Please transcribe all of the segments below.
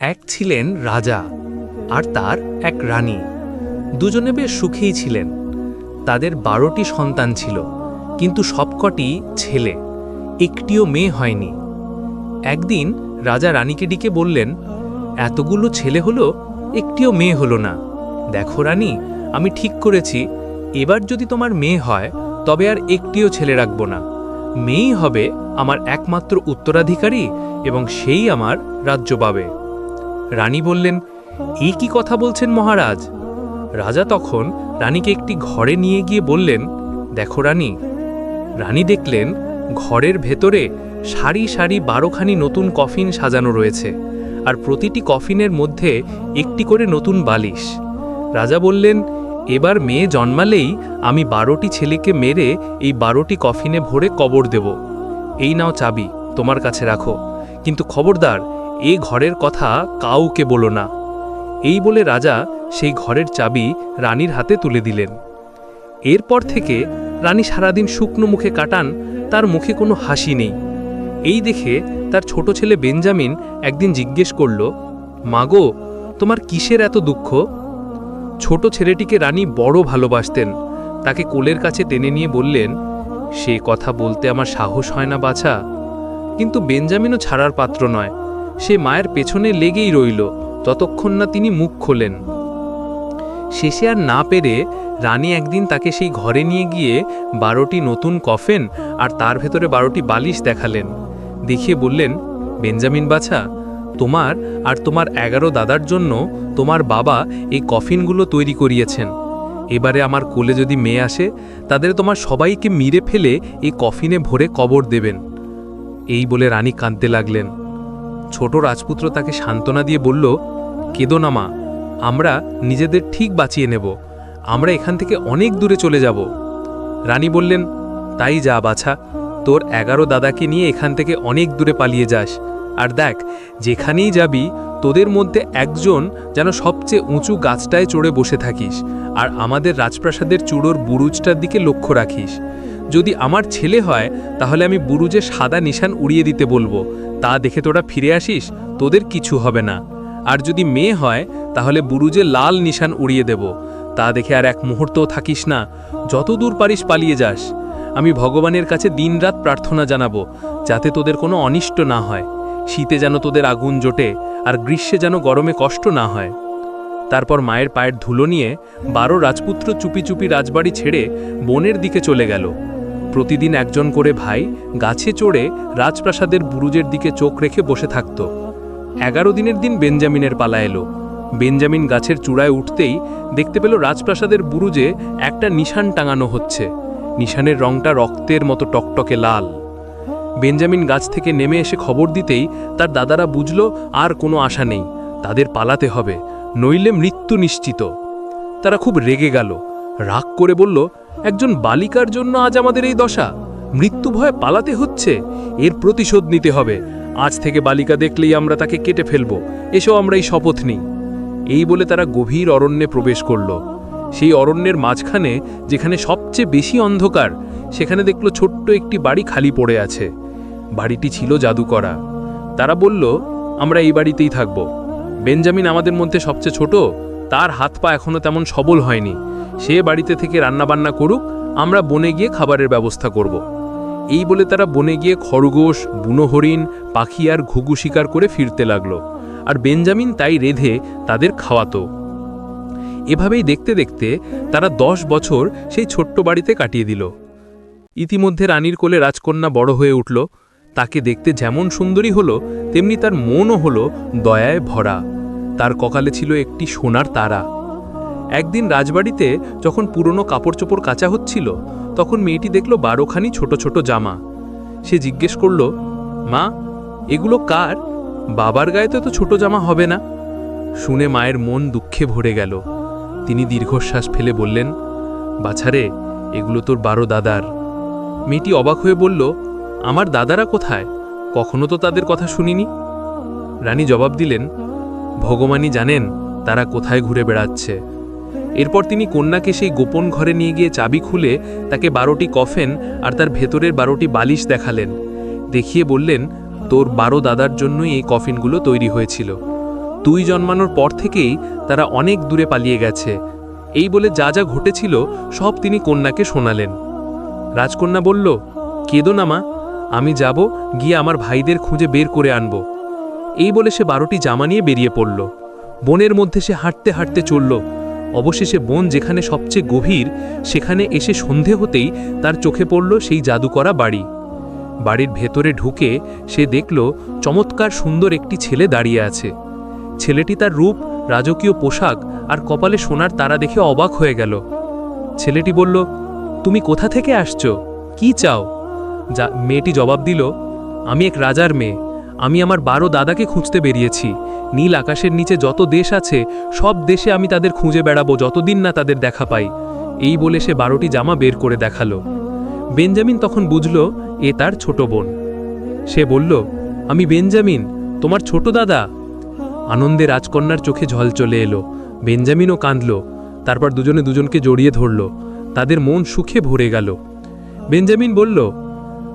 এক ছিলেন রাজা আর তার এক রানী। দুজনে বেশ সুখেই ছিলেন। তাদের বারোটি সন্তান ছিল, কিন্তু সবকটি ছেলে, একটিও মেয়ে হয়নি। একদিন রাজা রানীকে ডেকে বললেন, এতগুলো ছেলে হলো, একটিও মেয়ে হলো না। দেখো রানী, আমি ঠিক করেছি, এবার যদি তোমার মেয়ে হয়, তবে আর একটিও ছেলে রাখব না। মেয়েই হবে আমার একমাত্র উত্তরাধিকারী এবং সেই আমার রাজ্য পাবে। রানী বললেন এই কি কথা বলছেন মহারাজ? রাজা তখন রানীকে একটি ঘরে নিয়ে গিয়ে বললেন, দেখো রানী। রানী দেখলেন, ঘরের ভেতরে সারি সারি বারোখানি নতুন কফিন সাজানো রয়েছে, আর প্রতিটি কফিনের মধ্যে একটি করে নতুন বালিশ। রাজা বললেন, এবার মেয়ে জন্মালেই আমি বারোটি ছেলেকে মেরে এই বারোটি কফিনে ভরে কবর দেব। এই নাও চাবি, তোমার কাছে রাখো। কিন্তু খবরদার এ ঘরের কথা কাউকে বলো না। এই বলে রাজা সেই ঘরের চাবি রানীর হাতে তুলে দিলেন। এরপর থেকে রানী সারাদিন শুকনো মুখে কাটান, তার মুখে কোনো হাসি নেই। এই দেখে তার ছোট ছেলে বেঞ্জামিন একদিন জিজ্ঞেস করল, মাগো, তোমার কিসের এত দুঃখ? ছোট ছেলেটিকে রানী বড় ভালোবাসতেন। তাকে কোলের কাছে টেনে নিয়ে বললেন, সে কথা বলতে আমার সাহস হয় না বাছা। কিন্তু বেঞ্জামিনও ছাড়ার পাত্র নয়। সে মায়ের পেছনে লেগেই রইল, ততক্ষণ না তিনি মুখ খোলেন। শেষে আর না পেরে রানী একদিন তাকে সেই ঘরে নিয়ে গিয়ে বারোটি নতুন কফেন আর তার ভেতরে বারোটি বালিশ দেখালেন। দেখিয়ে বললেন, বেঞ্জামিন বাছা, তোমার আর তোমার এগারো দাদার জন্য তোমার বাবা এই কফিনগুলো তৈরি করিয়েছেন। এবারে আমার কোলে যদি মেয়ে আসে, তাদের তোমার সবাইকে মিরে ফেলে এই কফিনে ভরে কবর দেবেন। এই বলে রানী কাঁদতে লাগলেন। ছোট রাজপুত্র তাকে সান্ত্বনা দিয়ে বলল, কেদো না মা, আমরা নিজেদের ঠিক বাঁচিয়ে নেব। আমরা এখান থেকে অনেক দূরে চলে যাব। রানী বললেন, তাই যা বাছা, তোর এগারো দাদাকে নিয়ে এখান থেকে অনেক দূরে পালিয়ে যাস। আর দেখ, যেখানেই যাবি, তোদের মধ্যে একজন যেন সবচেয়ে উঁচু গাছটায় চড়ে বসে থাকিস। আর আমাদের রাজপ্রাসাদের চূড়োর বুরুজটার দিকে লক্ষ্য রাখিস। যদি আমার ছেলে হয়, তাহলে আমি বুরুজে সাদা নিশান উড়িয়ে দিতে বলব। তা দেখে তোরা ফিরে আসিস, তোদের কিছু হবে না। আর যদি মেয়ে হয়, তাহলে বুরুজে লাল নিশান উড়িয়ে দেব। তা দেখে আর এক মুহূর্তও থাকিস না। যত দূর পারিস পালিয়ে যাস। আমি ভগবানের কাছে দিনরাত প্রার্থনা জানাব, যাতে তোদের কোনো অনিষ্ট না হয়। শীতে যেন তোদের আগুন জোটে, আর গ্রীষ্মে যেন গরমে কষ্ট না হয়। তারপর মায়ের পায়ের ধুলো নিয়ে বারো রাজপুত্র চুপি চুপি রাজবাড়ি ছেড়ে বনের দিকে চলে গেল। প্রতিদিন একজন করে ভাই গাছে চড়ে রাজপ্রাসাদের বুরুজের দিকে চোখ রেখে বসে থাকত। এগারো দিনের দিন বেঞ্জামিনের পালা এলো। বেঞ্জামিন গাছের চূড়ায় উঠতেই দেখতে পেল রাজপ্রাসাদের বুরুজে একটা নিশান টাঙানো হচ্ছে। নিশানের রংটা রক্তের মতো টকটকে লাল। বেঞ্জামিন গাছ থেকে নেমে এসে খবর দিতেই তার দাদারা বুঝল, আর কোনো আশা নেই, তাদের পালাতে হবে, নইলে মৃত্যু নিশ্চিত। তারা খুব রেগে গেল। রাগ করে বলল একজন বালিকার জন্য আজ আমাদের এই দশা। মৃত্যু ভয়ে পালাতে হচ্ছে, এর প্রতিশোধ নিতে হবে। আজ থেকে বালিকা দেখলেই আমরা তাকে কেটে ফেলব। এসো আমরা এই শপথ নিই। এই বলে তারা গভীর অরণ্যে প্রবেশ করল। সেই অরণ্যের মাঝখানে, যেখানে সবচেয়ে বেশি অন্ধকার, সেখানে দেখল ছোট্ট একটি বাড়ি খালি পড়ে আছে। বাড়িটি ছিল জাদু করা তারা বলল, আমরা এই বাড়িতেই থাকব। বেঞ্জামিন আমাদের মধ্যে সবচেয়ে ছোট, তার হাত পা এখনও তেমন সবল হয়নি। সে বাড়িতে থেকে রান্নাবান্না করুক, আমরা বনে গিয়ে খাবারের ব্যবস্থা করব। এই বলে তারা বনে গিয়ে খরগোশ, বুনো হরিণ, পাখি আর ঘুঘু শিকার করে ফিরতে লাগল। আর বেঞ্জামিন তাই রেধে তাদের খাওয়াতো। এভাবেই দেখতে দেখতে তারা দশ বছর সেই ছোট্ট বাড়িতে কাটিয়ে দিল। ইতিমধ্যে রানীর কোলে রাজকন্যা বড় হয়ে উঠল। তাকে দেখতে যেমন সুন্দরী হলো, তেমনি তার মনও হলো দয়ায় ভরা। তার ককালে ছিল একটি সোনার তারা। একদিন রাজবাড়িতে যখন পুরনো কাপড় চোপড় কাচা হচ্ছিল, তখন মেয়েটি দেখল বারোখানি ছোট ছোট জামা। সে জিজ্ঞেস করল, মা, এগুলো কার? বাবার গায়ে তো ছোট জামা হবে না? শুনে মায়ের মন দুঃখে ভরে গেল। তিনি দীর্ঘশ্বাস ফেলে বললেন, বাছারে, এগুলো তোর বারো দাদার। মেয়েটি অবাক হয়ে বলল, আমার দাদারা কোথায়? কখনো তো তাদের কথা শুনিনি? রানী জবাব দিলেন, ভগবানই জানেন তারা কোথায় ঘুরে বেড়াচ্ছে। এরপর তিনি কন্যাকে সেই গোপন ঘরে নিয়ে গিয়ে চাবি খুলে তাকে বারোটি কফেন আর তার ভেতরের বারোটি বালিশ দেখালেন। দেখিয়ে বললেন, তোর বারো দাদার জন্যই এই কফিনগুলো তৈরি হয়েছিল। তুই জন্মানোর পর থেকেই তারা অনেক দূরে পালিয়ে গেছে। এই বলে যা যা ঘটেছিল, সব তিনি কন্যাকে শোনালেন। রাজকন্যা বলল, কেদো না মা, আমি যাব, গিয়ে আমার ভাইদের খুঁজে বের করে আনব। এই বলে সে বারোটি জামা নিয়ে বেরিয়ে পড়ল। বনের মধ্যে সে হাঁটতে হাঁটতে চলল। অবশেষে বন যেখানে সবচেয়ে গভীর, সেখানে এসে সন্ধে হতেই তার চোখে পড়ল সেই জাদু করা বাড়ি। বাড়ির ভেতরে ঢুকে সে দেখল চমৎকার সুন্দর একটি ছেলে দাঁড়িয়ে আছে। ছেলেটি তার রূপ, রাজকীয় পোশাক আর কপালে সোনার তারা দেখে অবাক হয়ে গেল। ছেলেটি বলল, তুমি কোথা থেকে আসছো? কি চাও? যা মেয়েটি জবাব দিল, আমি এক রাজার মেয়ে। আমি আমার বারো দাদাকে খুঁজতে বেরিয়েছি। নীল আকাশের নিচে যত দেশ আছে, সব দেশে আমি তাদের খুঁজে বেড়াবো যতদিন না তাদের দেখা পাই। এই বলে সে বারোটি জামা বের করে দেখাল। বেঞ্জামিন তখন বুঝল, এ তার ছোট বোন। সে বলল, আমি বেঞ্জামিন, তোমার ছোট দাদা? আনন্দে রাজকন্যার চোখে ঝল চলে এলো। বেঞ্জামিনও কাঁদল। তারপর দুজনে দুজনকে জড়িয়ে ধরল। তাদের মন সুখে ভরে গেল। বেঞ্জামিন বলল,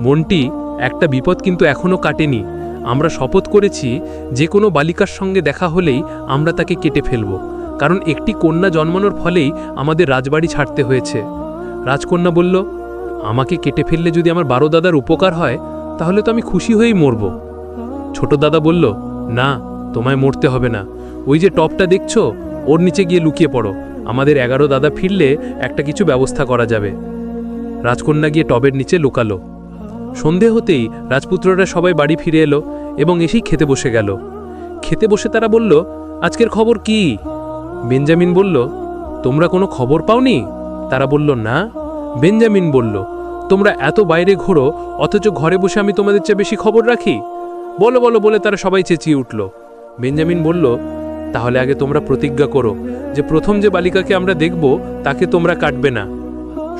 মনটি, একটা বিপদ কিন্তু এখনও কাটেনি। আমরা শপথ করেছি যে কোনো বালিকার সঙ্গে দেখা হলেই আমরা তাকে কেটে ফেলব। কারণ একটি কন্যা জন্মানোর ফলেই আমাদের রাজবাড়ি ছাড়তে হয়েছে। রাজকন্যা বলল, আমাকে কেটে ফেললে যদি আমার বারো দাদার উপকার হয়, তাহলে তো আমি খুশি হয়েই মরব। ছোট দাদা বলল, না, তোমায় মরতে হবে না। ওই যে টপটা দেখছ, ওর নিচে গিয়ে লুকিয়ে পড়ো। আমাদের এগারো দাদা ফিরলে একটা কিছু ব্যবস্থা করা যাবে। রাজকন্যা গিয়ে টবের নিচে লুকালো। সন্ধে হতেই রাজপুত্ররা সবাই বাড়ি ফিরে এলো। এবং এসেই খেতে বসে গেল। খেতে বসে তারা বলল, আজকের খবর কি? বেঞ্জামিন বলল, তোমরা কোনো খবর পাওনি? তারা বলল, না। বেঞ্জামিন বলল, তোমরা এত বাইরে ঘোরো, অথচ ঘরে বসে আমি তোমাদের চেয়ে বেশি খবর রাখি? বলো বলো, বলে তারা সবাই চেঁচিয়ে উঠল। বেঞ্জামিন বলল, তাহলে আগে তোমরা প্রতিজ্ঞা করো যে প্রথম যে বালিকাকে আমরা দেখব, তাকে তোমরা কাটবে না।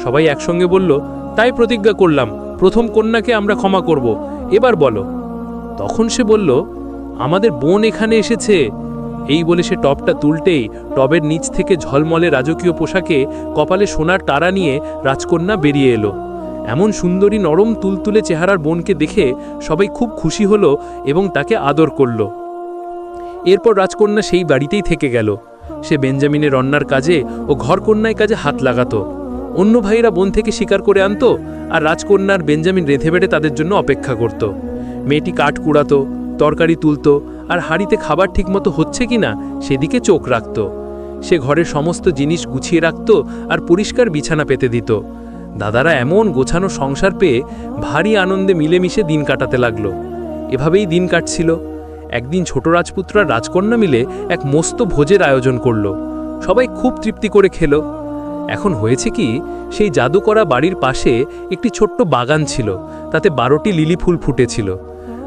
সবাই একসঙ্গে বলল, তাই প্রতিজ্ঞা করলাম, প্রথম কন্যাকে আমরা ক্ষমা করব। এবার বলো তখন সে বলল, আমাদের বোন এখানে এসেছে। এই বলে সে টবটা তুলতেই টবের নিচ থেকে ঝলমলে রাজকীয় পোশাকে কপালে সোনার তারা নিয়ে রাজকন্যা বেরিয়ে এলো। এমন সুন্দরী নরম তুলতুলে চেহারার বোনকে দেখে সবাই খুব খুশি হলো এবং তাকে আদর করল। এরপর রাজকন্যা সেই বাড়িতেই থেকে গেল। সে বেঞ্জামিনের রন্নার কাজে ও ঘরকন্যায় কাজে হাত লাগাতো। অন্য ভাইরা বন থেকে শিকার করে আনত আর রাজকন্যার বেঞ্জামিন রেঁধে বেড়ে তাদের জন্য অপেক্ষা করত। মেয়েটি কাঠ কুড়াতো, তরকারি তুলতো আর হাড়িতে খাবার ঠিকমতো হচ্ছে কিনা সেদিকে চোখ রাখত। সে ঘরের সমস্ত জিনিস গুছিয়ে রাখত আর পরিষ্কার বিছানা পেতে দিত। দাদারা এমন গোছানো সংসার পেয়ে ভারী আনন্দে মিলেমিশে দিন কাটাতে লাগল। এভাবেই দিন কাটছিল। একদিন ছোট রাজপুত্র আর রাজকন্যা মিলে এক মস্ত ভোজের আয়োজন করল। সবাই খুব তৃপ্তি করে খেলো। এখন হয়েছে কি, সেই জাদু করা বাড়ির পাশে একটি ছোট্ট বাগান ছিল। তাতে বারোটি লিলি ফুল ফুটেছিল।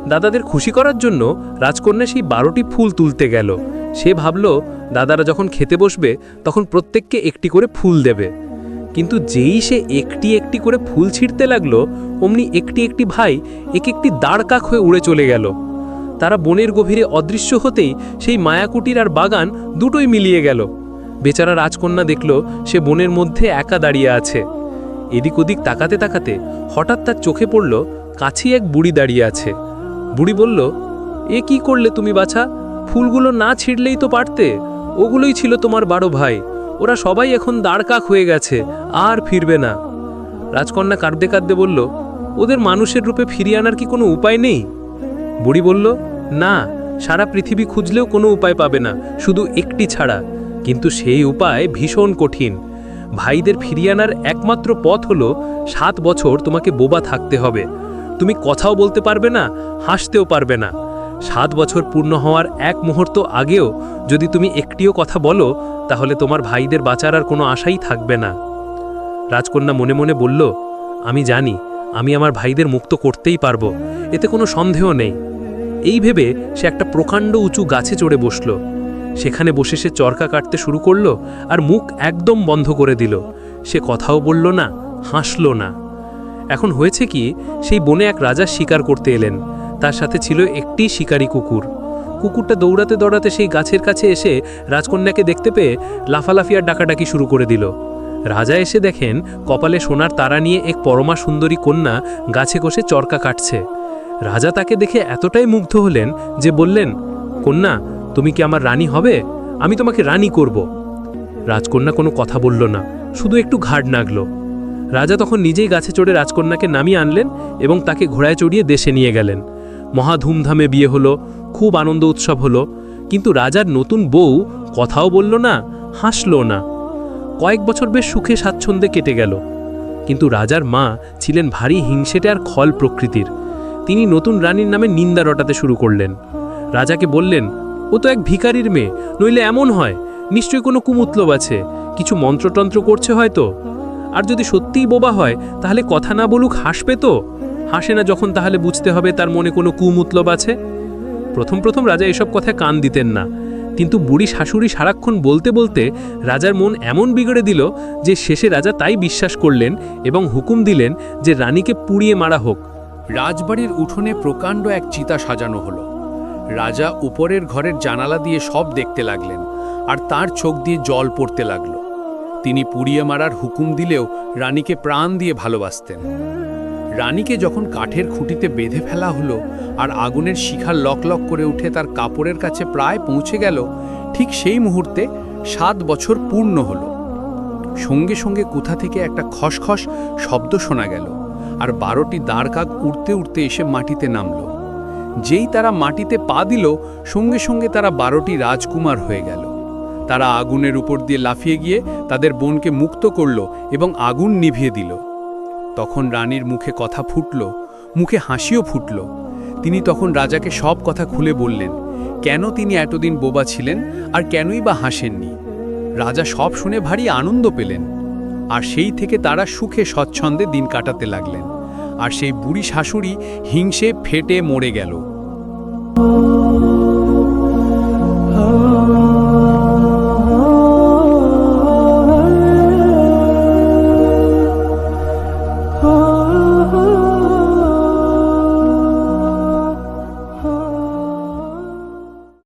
দাদাদের খুশি করার জন্য রাজকন্যা সেই বারোটি ফুল তুলতে গেল। সে ভাবল, দাদারা যখন খেতে বসবে, তখন প্রত্যেককে একটি করে ফুল দেবে। কিন্তু যেই সে একটি একটি করে ফুল ছিঁড়তে লাগল, অমনি একটি একটি ভাই এক একটি দাঁড় কাক হয়ে উড়ে চলে গেল। তারা বনের গভীরে অদৃশ্য হতেই সেই মায়াকুটির আর বাগান দুটোই মিলিয়ে গেল। বেচারা রাজকন্যা দেখল, সে বনের মধ্যে একা দাঁড়িয়ে আছে। এদিক ওদিক তাকাতে তাকাতে হঠাৎ তার চোখে পড়ল, কাছেই এক বুড়ি দাঁড়িয়ে আছে। বুড়ি বলল, এ কি করলে তুমি বাছা? ফুলগুলো না ছিঁড়লেই তো পারতে। ওগুলোই ছিল তোমার বারো ভাই। ওরা সবাই এখন দাঁড়কাক হয়ে গেছে, আর ফিরবে না। রাজকন্যা কাঁদতে কাঁদতে বলল, ওদের মানুষের রূপে ফিরিয়ে আনার কি কোনো উপায় নেই? বুড়ি বলল, না, সারা পৃথিবী খুঁজলেও কোনো উপায় পাবে না, শুধু একটি ছাড়া। কিন্তু সেই উপায় ভীষণ কঠিন। ভাইদের ফিরিয়ে আনার একমাত্র পথ হলো, সাত বছর তোমাকে বোবা থাকতে হবে। তুমি কথাও বলতে পারবে না, হাসতেও পারবে না। সাত বছর পূর্ণ হওয়ার এক মুহূর্ত আগেও যদি তুমি একটিও কথা বলো, তাহলে তোমার ভাইদের বাঁচার আর কোনো আশাই থাকবে না। রাজকন্যা মনে মনে বলল, আমি জানি, আমি আমার ভাইদের মুক্ত করতেই পারব, এতে কোনো সন্দেহ নেই। এই ভেবে সে একটা প্রকাণ্ড উঁচু গাছে চড়ে বসল। সেখানে বসে সে চরকা কাটতে শুরু করল আর মুখ একদম বন্ধ করে দিল। সে কথাও বলল না, হাসল না। এখন হয়েছে কি, সেই বনে এক রাজা শিকার করতে এলেন। তার সাথে ছিল একটি শিকারী কুকুর। কুকুরটা দৌড়াতে দৌড়াতে সেই গাছের কাছে এসে রাজকন্যাকে দেখতে পেয়ে লাফালাফি আর ডাকাডাকি শুরু করে দিল। রাজা এসে দেখেন, কপালে সোনার তারা নিয়ে এক পরমা সুন্দরী কন্যা গাছে কষে চরকা কাটছে। রাজা তাকে দেখে এতটাই মুগ্ধ হলেন যে বললেন, কন্যা, তুমি কি আমার রানী হবে? আমি তোমাকে রানী করব। রাজকন্যা কোনো কথা বলল না, শুধু একটু ঘাড় নাগল রাজা তখন নিজেই গাছে চড়ে রাজকন্যাকে নামিয়ে আনলেন এবং তাকে ঘোড়ায় চড়িয়ে দেশে নিয়ে গেলেন। মহা ধুমধামে বিয়ে হলো, খুব আনন্দ উৎসব হলো, কিন্তু রাজার নতুন বউ কথাও বলল না, হাসলো না। কয়েক বছর বেশ সুখে স্বাচ্ছন্দ্যে কেটে গেল। কিন্তু রাজার মা ছিলেন ভারী হিংসেটে আর খল প্রকৃতির। তিনি নতুন রানীর নামে নিন্দা রটাতে শুরু করলেন। রাজাকে বললেন, ও তো এক ভিখারির মেয়ে, নইলে এমন হয়, নিশ্চয়ই কোনো কুমুতলব আছে, কিছু মন্ত্রতন্ত্র করছে হয়তো? আর যদি সত্যিই বোবা হয়, তাহলে কথা না বলুক হাসবে তো? হাসে না যখন, তাহলে বুঝতে হবে তার মনে কোনো কুমতলব আছে। প্রথম প্রথম রাজা এসব কথায় কান দিতেন না। কিন্তু বুড়ি শাশুড়ি সারাক্ষণ বলতে বলতে রাজার মন এমন বিগড়ে দিল যে শেষে রাজা তাই বিশ্বাস করলেন এবং হুকুম দিলেন যে রানীকে পুড়িয়ে মারা হোক। রাজবাড়ির উঠোনে প্রকাণ্ড এক চিতা সাজানো হলো। রাজা উপরের ঘরের জানালা দিয়ে সব দেখতে লাগলেন, আর তার চোখ দিয়ে জল পড়তে লাগল। তিনি পুড়িয়ে মারার হুকুম দিলেও রানীকে প্রাণ দিয়ে ভালোবাসতেন। রানীকে যখন কাঠের খুঁটিতে বেঁধে ফেলা হলো আর আগুনের শিখা লক লক করে উঠে তার কাপড়ের কাছে প্রায় পৌঁছে গেল, ঠিক সেই মুহূর্তে সাত বছর পূর্ণ হলো। সঙ্গে সঙ্গে কোথা থেকে একটা খসখস শব্দ শোনা গেল আর বারোটি দাঁড়কাক উড়তে উড়তে এসে মাটিতে নামল। যেই তারা মাটিতে পা দিল, সঙ্গে সঙ্গে তারা বারোটি রাজকুমার হয়ে গেল। তারা আগুনের উপর দিয়ে লাফিয়ে গিয়ে তাদের বোনকে মুক্ত করল এবং আগুন নিভিয়ে দিল। তখন রানীর মুখে কথা ফুটল, মুখে হাসিও ফুটল। তিনি তখন রাজাকে সব কথা খুলে বললেন, কেন তিনি এতদিন বোবা ছিলেন আর কেনই বা হাসেননি? রাজা সব শুনে ভারী আনন্দ পেলেন। আর সেই থেকে তারা সুখে স্বচ্ছন্দে দিন কাটাতে লাগলেন। আর সেই বুড়ি শাশুড়ি হিংসে ফেটে মরে গেল।